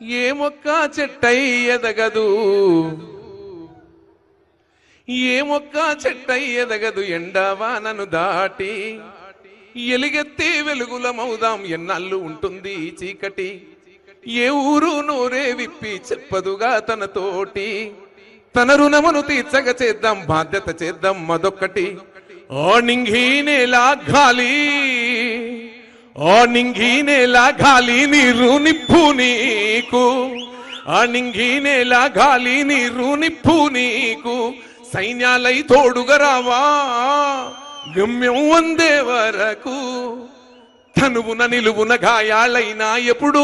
ఏ మొక్క చెట్టై ఎదగదు? ఏ మొక్క చెట్టై ఎదగదు ఎండవానను దాటి? ఎలుగెత్తి వెలుగుల మౌదాం ఎన్నాళ్ళు ఉంటుంది చీకటి? ఏ ఊరు నోరే విప్పి చెప్పదుగా తన తోటి? తన రుణమును తీర్చగ చేద్దాం బాధ్యత చేద్దాం మదొక్కటి ఓ నింగీనేలా గాలి ఓ నింగీనేలా గాలి నీరు నిప్పు నీకు. ఆ నింగీనేలా గాలి నీరు నిప్పు నీకు. సైన్యాలై తోడుగరావా గమ్యం వందే వరకు. తనువున నిలువున గాయాలైనా ఎప్పుడూ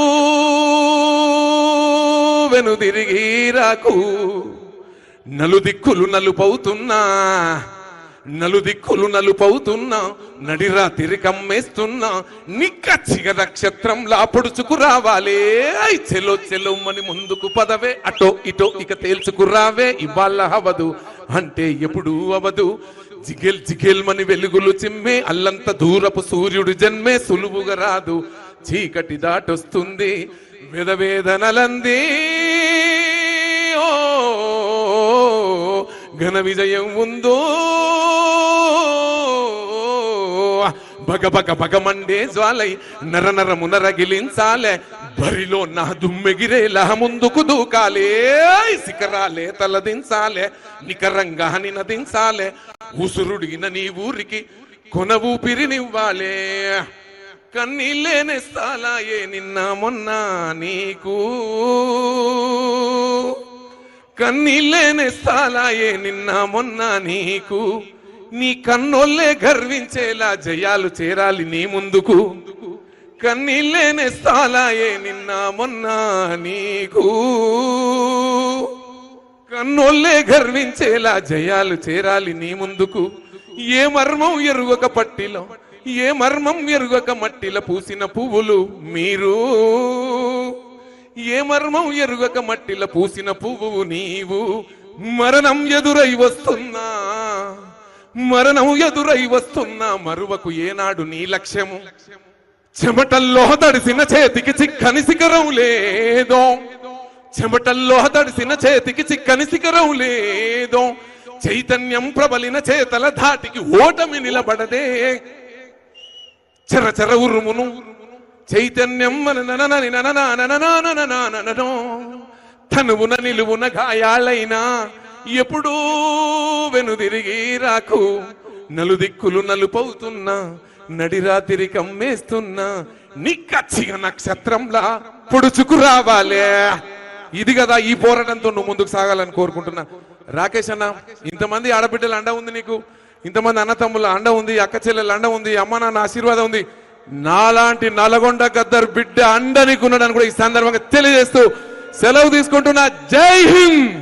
వెనుదిరిగి రాకు. నలుదిక్కులు నలుపవుతున్నా. నలుదిక్కులు నలుపవుతున్నా నడిరా తిరికమ్మేస్తున్నా నిక్కచ్చిగ నక్షత్రంలా పొడుచుకు రావాలే. ఐ చెలో చెలోమని ముందుకు పదవే. అటో ఇటో ఇక తేల్చుకురావే ఇవాళ అవదు అంటే ఎప్పుడు అవదు. జిగేల్ జిగేల్మని వెలుగులు చిమ్మే అల్లంత దూరపు సూర్యుడు జన్మే సులువుగా రాదు. చీకటి దాటొస్తుంది వేదవేదనలంది. ఓ ఘన విజయం ఉందో బగ బగ జ్వాలై నర నరము నరగిలించాలే బరిలో నా దుమ్మెగిరేలా ముందుకు దూకాలే. శిఖరాలే తలదించాలే నికరంగా నినదించాలే. ఉసురుడిగిన నీ ఊరికి కొన ఊపిరినివ్వాలే కన్నీళ్ళేనేస్తాలాయే నిన్న మొన్న నీకు. కన్నీళ్ళేనేస్తాలాయే నిన్న మొన్న నీకు. నీ కన్నోళ్ళే గర్వించేలా జయాలు చేరాలి నీ ముందుకు. కన్నీళ్ళేనేస్తాలాయే నిన్న మొన్న నీకు. కన్నోళ్ళే గర్వించేలా జయాలు చేరాలి నీ ముందుకు. ఏ మర్మం ఎరుగక పట్టిలో ఏ మర్మం ఎరుగక మట్టిల పూసిన పువ్వులు మీరు. ఏ మర్మం ఎరుగక మట్టిల పూసిన పువ్వు నీవు. మరణం ఎదురై వస్తున్నా మరణం ఎదురై వస్తున్న మరువకు ఏనాడు నీ లక్ష్యము? చెమటల్లో తడిసిన చేతికి చిక్కని శిఖరం లేదో. చెమటల్లో తడిసిన చేతికి చిక్కని శిఖరం లేదో. చైతన్యం ప్రబలిన చేతల ధాటికి ఓటమి నిలబడదే. చర ఉరుమును చైతన్యం తనువున నిలువున గాయాలైనా ఎప్పుడూ వెనుదిరిగి రాకు. నలుదిక్కులు నలుపవుతున్నా నడిరాతిరి కమ్మేస్తున్నా నిక్కచ్చిగా నక్షత్రంలా పొడుచుకు రావాలే. ఇది కదా ఈ పోరాటంతో నువ్వు ముందుకు సాగాలని కోరుకుంటున్నా. రాకేష్ అన్న ఇంతమంది ఆడబిడ్డల అండ ఉంది నీకు. ఇంతమంది అన్నతమ్ముల అండ ఉంది అక్క చెల్లెల అండ ఉంది అమ్మ నాన్న ఆశీర్వాదం ఉంది. నాలాంటి నల్గొండ గద్దర్ బిడ్డ అండ నీకున్నాడని కూడా ఈ సందర్భంగా తెలియజేస్తూ సెలవు తీసుకుంటున్నా. జై హింద్!